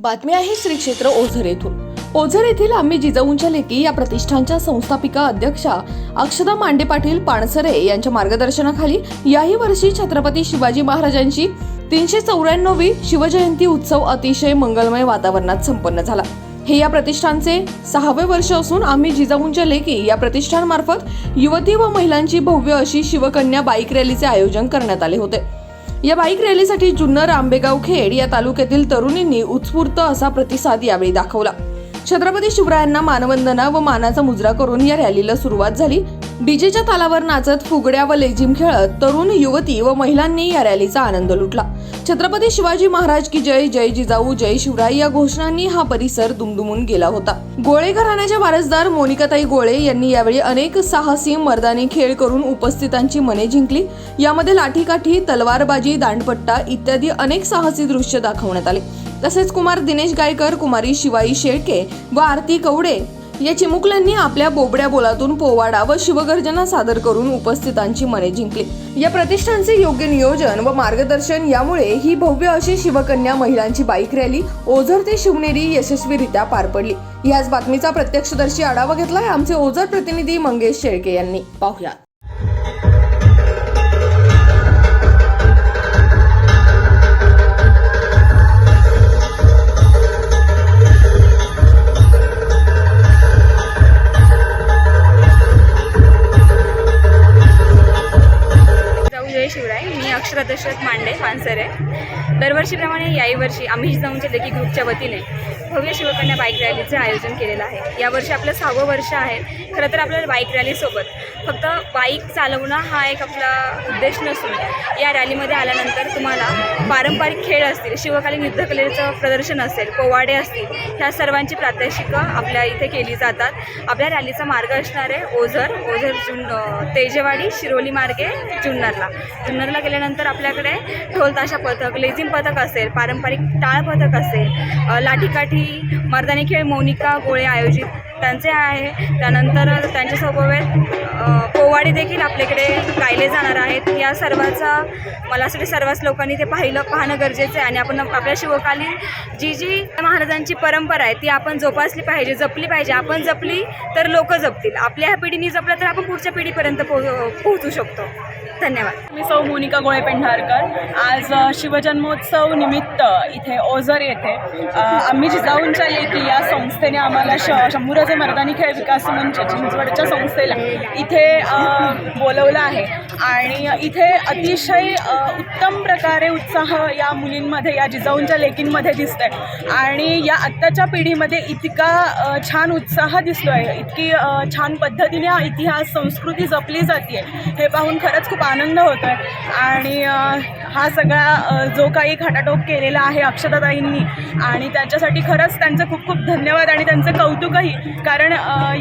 बातमी आहे श्री क्षेत्र ओझर येथून. ओझर येथील आम्ही जिजाऊंच्या लेकी या प्रतिष्ठानच्या संस्थापिका अध्यक्षा अक्षदा मांडे पाटील पाणसरे यांच्या मार्गदर्शनाखाली याही वर्षी छत्रपती शिवाजी महाराजांची तीनशे चौऱ्याण्णवी शिवजयंती उत्सव अतिशय मंगलमय वातावरणात संपन्न झाला. हे या प्रतिष्ठानचे सहावे वर्ष असून आम्ही जिजाऊंच्या लेकी या प्रतिष्ठानमार्फत युवती व महिलांची भव्य अशी शिवकन्या बाईक रॅलीचे आयोजन करण्यात आले होते. या बाईक रॅलीसाठी जुन्नर आंबेगाव खेड या तालुक्यातील तरुणींनी उत्स्फूर्त असा प्रतिसाद यावेळी दाखवला. छत्रपती शिवरायांना मानवंदना व मानाचा मुजरा करून या रॅलीला सुरुवात झाली. डीजेच्या तालावर नाचत फुगड्या व लेझिम खेळत तरुण युवती व महिलांनी या रॅलीचा आनंद लुटला. छत्रपती शिवाजी महाराज की जय जय जिजाऊ जय शिवराय या घोषणांनी हा परिसर दुमदुमून गेला होता. गोळे घराण्याच्या वारसदार मोनिकाताई गोळे यांनी यावेळी अनेक साहसी मर्दानी खेळ करून उपस्थितांची मने जिंकली. यामध्ये लाठीकाठी तलवारबाजी दांडपट्टा इत्यादी अनेक साहसी दृश्य दाखवण्यात आले. तसेच कुमार दिनेश गायकर कुमारी शिवाई शेळके व आरती कवडे या चिमुकल्यांनी आपल्या बोबड्या बोलातून पोवाडा व शिवगर्जना सादर करून उपस्थितांची मने जिंकली. या प्रतिष्ठानचे योग्य नियोजन व मार्गदर्शन यामुळे ही भव्य अशी शिवकन्या महिलांची बाईक रॅली ओझर ते शिवनेरी यशस्वीरित्या पार पडली. याच बातमीचा प्रत्यक्षदर्शी आढावा घेतलाय आमचे ओझर प्रतिनिधी मंगेश शेळके यांनी. पाहुया प्रदर्शक मांडे. आन्सर आहे. दरवर्षीप्रमाणे याही वर्षी आम्ही जाऊनच्या देखील ग्रुपच्या वतीने भव्य शिवकन्या बाईक रॅलीचं आयोजन केलेलं आहे. यावर्षी आपलं सहावं वर्ष आहे. खरं तर आपल्याला बाईक रॅलीसोबत फक्त बाईक चालवणं हा एक आपला उद्देश नसून या रॅलीमध्ये आल्यानंतर तुम्हाला पारंपरिक खेळ असतील शिवकालीन युद्धकलेचं प्रदर्शन असेल पोवाडे असतील ह्या सर्वांची प्रात्यक्षिकं आपल्या इथे केली जातात. आपल्या रॅलीचा मार्ग असणार आहे ओझर ओझर जुन तेजेवाडी शिरोली मार्गे जुन्नरला. जुन्नरला गेल्यानंतर आपल्याकडे ढोल ताशा पथक लेझिम पथक असेल पारंपरिक टाळ पथक असेल लाठीकाठी मर्दानी खेळ मोनिका गोळे आयोजित त्यांचे आहे. त्यानंतर त्यांच्यासोबत पोवाडे देखील आपल्याकडे गायले जाणार आहेत. या सर्वाचा मला असं वाटतं सर्वच लोकांनी ते पाहिलं पाहणं गरजेचं आहे. आणि आपण आपल्या शिवकालीन जी जी महाराजांची परंपरा आहे ती आपण जोपासली पाहिजे जपली पाहिजे. आपण जपली तर लोक जपतील. आपल्या ह्या पिढीने जपलं तर आपण पुढच्या पिढीपर्यंत पोह पोहोचू शकतो. धन्यवाद. मी सौ मोनिका गोळे पेंढारकर आज शिवजन्मोत्सव निमित्त इथे ओझर येथे आम्ही जिजाऊंच्या लेखी या संस्थेने आम्हाला श शंभूराजे मर्दानी खेळ विकास मंच चिंचवडच्या संस्थेला इथे बोलवलं आहे. आणि इथे अतिशय उत्तम प्रकारे उत्साह या मुलींमध्ये या जिजाऊंच्या लेकींमध्ये दिसतोय. आणि या आत्ताच्या पिढीमध्ये इतका छान उत्साह दिसतो आहे इतकी छान पद्धतीने इतिहास संस्कृती जपली जाते हे पाहून खरंच खूप आनंद होतो आहे आणि हा सगळा जो काही खटाटोप केलेला आहे अक्षताताईंनी आणि त्याच्यासाठी खरंच त्यांचं खूप खूप धन्यवाद आणि त्यांचं कौतुकही. कारण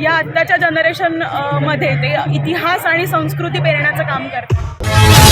या आत्ताच्या जनरेशनमध्ये ते इतिहास आणि संस्कृती पेरण्याचं काम करतात.